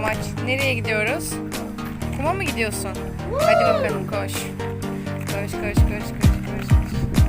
yamaç. Nereye gidiyoruz? Kuma mı gidiyorsun? Hadi bakalım koş. Koş koş koş koş koş. koş.